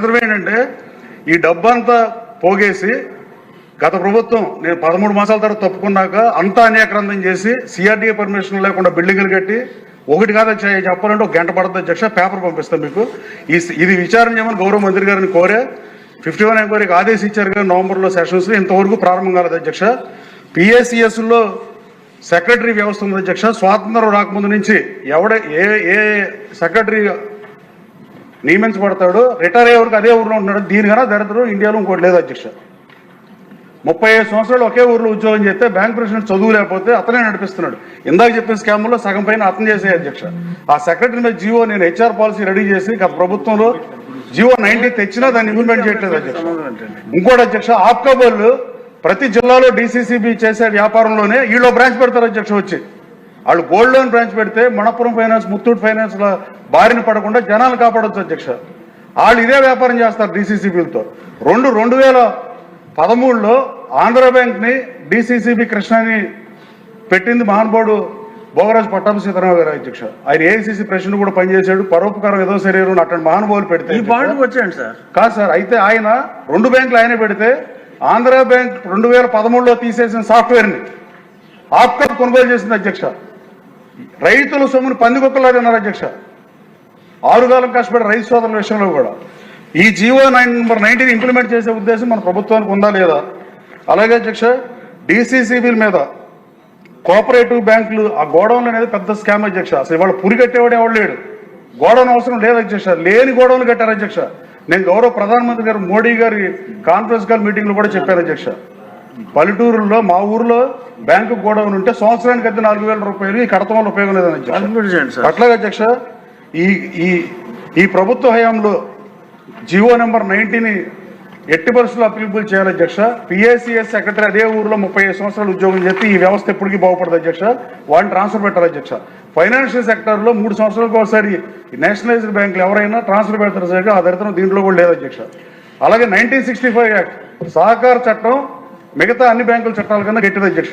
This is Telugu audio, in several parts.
ఏంటంటే ఈ డబ్బంతా పోగేసి గత ప్రభుత్వం నేను పదమూడు మాసాల తర్వాత తప్పుకున్నాక అంతా అన్యాక్రాంతం చేసి సిఆర్డీఏ పర్మిషన్ లేకుండా బిల్డింగ్లు కట్టి ఒకటి కాదు చెప్పాలంటే ఒక గంట పడుతుంది అధ్యక్ష పేపర్ పంపిస్తాం మీకు. ఈ ఇది విచారణ చేయమని గౌరవ మంత్రి గారిని కోరే ఫిఫ్టీ వన్ ఎంక్వైరీకి ఆదేశించారు కదా నవంబర్లో సెషన్స్. ఇంతవరకు ప్రారంభం కాలేదు అధ్యక్ష. పిఎస్సిఎస్లో సెక్రటరీ వ్యవస్థ ఉంది అధ్యక్ష. స్వాతంత్రం రాకముందు నుంచి ఎవడ ఏ ఏ సెక్రటరీ నియమించబడతాడు రిటైర్ అయ్యే వరకు అదే ఊర్లో ఉంటున్నాడు. దీనికన్నా దరిద్రం ఇండియాలో ఇంకోటి లేదు అధ్యక్ష. ముప్పై ఐదు సంవత్సరాలు ఒకే ఊర్లో ఉద్యోగం చేస్తే బ్యాంక్ ప్రెసిడెంట్ చదువు లేకపోతే అతనే నడిపిస్తున్నాడు. ఇందాక చెప్పిన స్కామ్లో సగం పైన అతను చేసే అధ్యక్ష. ఆ సెక్రటరీ మీద జియో నేను హెచ్ఆర్ పాలసీ రెడీ చేసి గత ప్రభుత్వంలో జియో నైన్టీ తెచ్చినా దాన్ని ఇంప్లిమెంట్ చేయట్లేదు అధ్యక్ష. ఇంకోటి అధ్యక్ష ఆప్కా ప్రతి జిల్లాలో డిసిసిబి చేసే వ్యాపారంలోనే వీళ్ళు బ్రాంచ్ పెడతారు అధ్యక్ష వచ్చి. వాళ్ళు గోల్డ్ లోన్ బ్రాంచ్ పెడితే మణపురం ఫైనాన్స్ ముత్తూట్ ఫైనాన్స్ ల బారిన పడకుండా జనాలు కాపాడొచ్చు అధ్యక్ష. వాళ్ళు ఇదే వ్యాపారం చేస్తారు డిసిసిబిలతో రెండు రెండు వేల పదమూడులో ఆంధ్ర బ్యాంక్ని డిసిసిబి కృష్ణని పెట్టింది మహానుభావుడు భోగరాజు పట్టాభి సీతారామ గారు అధ్యక్ష. ఆయన ఏఐసిసి ప్రెసిడెంట్ కూడా పనిచేశాడు. పరోపకారం ఏదో శరీరం అటువంటి మహానుభావులు పెడితే వచ్చాయండి సార్. కాదు సార్ అయితే ఆయన రెండు బ్యాంకులు ఆయనే పెడితే ఆంధ్ర బ్యాంక్ రెండు వేల పదమూడులో తీసేసిన సాఫ్ట్వేర్ని ఆప్కా కొనుగోలు చేసింది అధ్యక్ష. రైతుల సొమ్మును పందికొక్కలాగా ఉన్నారు అధ్యక్ష. ఆరుగాలం కష్టపడి రైతు సోదరుల విషయంలో కూడా. ఈ GO nine number nineteen implement చేసే ఉద్దేశం మన ప్రభుత్వానికి ఉందా లేదా? అలాగే అధ్యక్ష డిసిసిబిల మీద కోఆపరేటివ్ బ్యాంకులు ఆ గోడౌన్లు అనేది పెద్ద స్కామ్ అధ్యక్ష. అసలు ఇవాళ పురి కట్టేవాడు ఎవడు లేడు. గోడౌన్ అవసరం లేదు అధ్యక్ష. లేని గోడౌన్లు కట్టారు అధ్యక్ష. నేను గౌరవ ప్రధానమంత్రి గారు మోడీ గారి కాన్ఫరెన్స్ కాల్ మీటింగ్లు కూడా చెప్పాను అధ్యక్ష. పల్లెటూరులో మా ఊర్లో బ్యాంకు గోడౌన్ ఉంటే సంవత్సరానికి అయితే నాలుగు వేల రూపాయలు ఈ కడతం వల్ల ఉపయోగం లేదని అట్లాగే అధ్యక్ష ఈ ఈ ఈ ప్రభుత్వ హయాంలో జియో నెంబర్ నైన్టీని ఎట్టి పరిస్థితుల్లో అప్లికబుల్ చేయాలి అధ్యక్ష. పిఏసిఎస్ సెక్రటరీ అదే ఊర్లో ముప్పై ఐదు సంవత్సరాలు ఉద్యోగం చేస్తే ఈ వ్యవస్థ ఎప్పటికీ బాగుపడదు అధ్యక్ష. వాడిని ట్రాన్స్ఫర్ పెట్టాలి అధ్యక్ష. ఫైనాన్షియల్ సెక్టర్లో మూడు సంవత్సరాలకు ఒకసారి నేషనలైజ్డ్ బ్యాంకులు ఎవరైనా ట్రాన్స్ఫర్ పెడతారు సరిగ్గా ఆ దరిద్రం దీంట్లో కూడా లేదు అధ్యక్ష. అలాగే నైన్టీన్ సిక్స్టీ ఫైవ్ యాక్ట్ సహకార చట్టం మిగతా అన్ని బ్యాంకుల చట్టాల కన్నా గట్టిది అధ్యక్ష.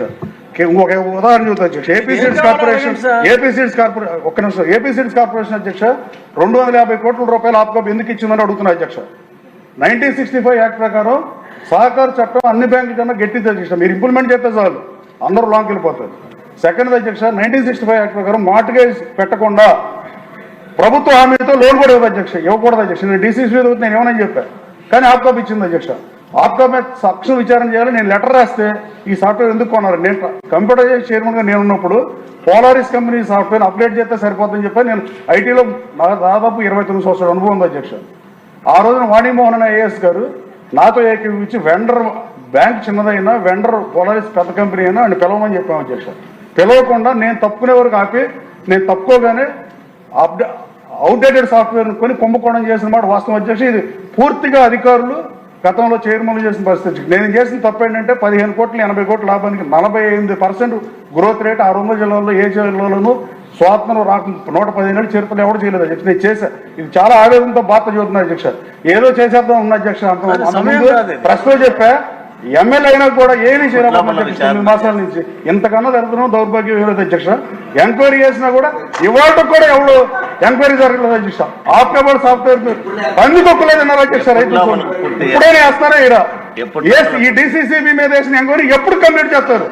కే- ఇంకొక ఉదాహరణ చూద్దాం అధ్యక్ష. AP seeds corporation? AP seeds corporation ఒక్క నిమిషం. ఏపీ సీడ్స్ కార్పొరేషన్ అధ్యక్ష రెండు వందల యాభై కోట్ల రూపాయలు ఆప్కాప్ ఎందుకు ఇచ్చిందని అడుగుతున్నా అధ్యక్ష. నైన్టీన్ సిక్స్టీ ఫైవ్ యాక్ట్ ప్రకారం సహకార చట్టం అన్ని బ్యాంకుల కన్నా గట్టిది అధ్యక్ష. మీరు ఇంప్లిమెంట్ చేస్తే చాలు. అందరూ లాంగ్ వెళ్ళిపోతారు. సెకండ్ అధ్యక్ష నైన్టీన్ సిక్స్టీ ఫైవ్ యాక్ట్ ప్రకారం మార్టిగేజ్ పెట్టకుండా ప్రభుత్వ హామీతో లోన్ కూడా ఇవ్వదు అధ్యక్ష. ఇవ్వకూడదు అధ్యక్ష. నేను డీసీసీ నేను ఏమని చెప్పాను కానీ ఆప్కాప్ ఇచ్చింది అధ్యక్ష. ఆప్కాప్ మీద విచారణ చేయాలి. నేను లెటర్ రాస్తే ఈ సాఫ్ట్వేర్ ఎందుకు కొన్నారు? నేను కంప్యూటర్ చైర్మన్గా నేను ఉన్నప్పుడు పోలారిస్ కంపెనీ సాఫ్ట్వేర్ అప్డేట్ చేస్తే సరిపోతుందని చెప్పి నేను ఐటీలో దాదాపు ఇరవై తొమ్మిది సంవత్సరాల అనుభవం ఉంది అధ్యక్ష. ఆ రోజున వాణిమోహన్ అనే ఐఏఎస్ గారు నాతో ఏకీవించి వెండర్ బ్యాంక్ చిన్నదైనా వెండర్ పోలారిస్ పెద్ద కంపెనీ అయినా అని పిలవమని చెప్పాము అధ్యక్ష. పిలవకుండా నేను తప్పుకునే వరకు ఆపి నేను తప్పుకోగానే అప్డే అవుట్డేటెడ్ సాఫ్ట్వేర్ కొని కుంభకోణం చేసిన మాట వాస్తవం అధ్యక్ష. ఇది పూర్తిగా అధికారులు గతంలో చైర్మన్లు చేసిన పరిస్థితి నేను చేసిన తప్పు ఏంటంటే పదిహేను కోట్లు ఎనభై కోట్ల లాభానికి నలభై ఎనిమిది పర్సెంట్ గ్రోత్ రేట్ ఆ రెండు జిల్లాల్లో ఏ జిల్లాలోనూ స్వాతంత్రం రాక నూట పదిహేను చరిత్రలో ఎవరు చేయలేదు అధ్యక్ష. నేను చేశా. ఇది చాలా ఆవేదనతో బాధ చదువుతున్నా అధ్యక్ష. ఏదో చేసేద్దాం ఉన్న అధ్యక్ష. అంత. ప్రశ్న చెప్పా. ఎమ్మెల్యే అయినా కూడా ఏమీ మాసాల నుంచి ఇంతకన్నా జరుగుతున్నాం దౌర్భాగ్యం లేదు అధ్యక్ష ఎంక్వైరీ చేసినా కూడా ఇవాళ కూడా ఎవరు ఎంక్వైరీ జరగలేదు అధ్యక్ష ఆప్టబుల్ సాఫ్ట్వేర్ అన్ని తొక్కులేదన్నారు అధ్యక్ష రైతులు కుట్ల పనులు పూర్తి ఇప్పుడే వేస్తారా ఏ ఈ డిసిసిబి మీద వేసిన ఎంక్వైరీ ఎప్పుడు కంప్లీట్ చేస్తారు?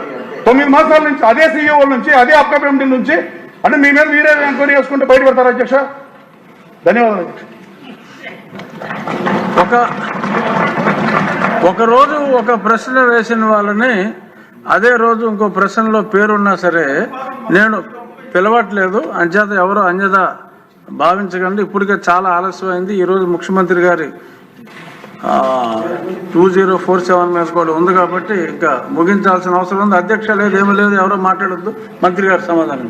తొమ్మిది మాసాల నుంచి అదే సీఈఓ నుంచి అదే అప్కప్ ఎండి నుంచి అంటే మీ మీద మీరే ఎంక్వైరీ చేసుకుంటే బయట పెడతారు అధ్యక్ష ధన్యవాదాలు. అధ్యక్ష ఒక ఒకరోజు ఒక ప్రశ్న వేసిన వాళ్ళని అదే రోజు ఇంకో ప్రశ్నలో పేరున్నా సరే నేను పిలవట్లేదు. అంచేత ఎవరో అన్యత భావించకండి. ఇప్పటికే చాలా ఆలస్యమైంది. ఈరోజు ముఖ్యమంత్రి గారి టూ జీరో ఫోర్ సెవెన్ మీద కూడా ఉంది కాబట్టి ఇంకా ముగించాల్సిన అవసరం ఉంది. అధ్యక్ష లేదు ఏమీ లేదు ఎవరో మాట్లాడద్దు. మంత్రి గారు సమాధానం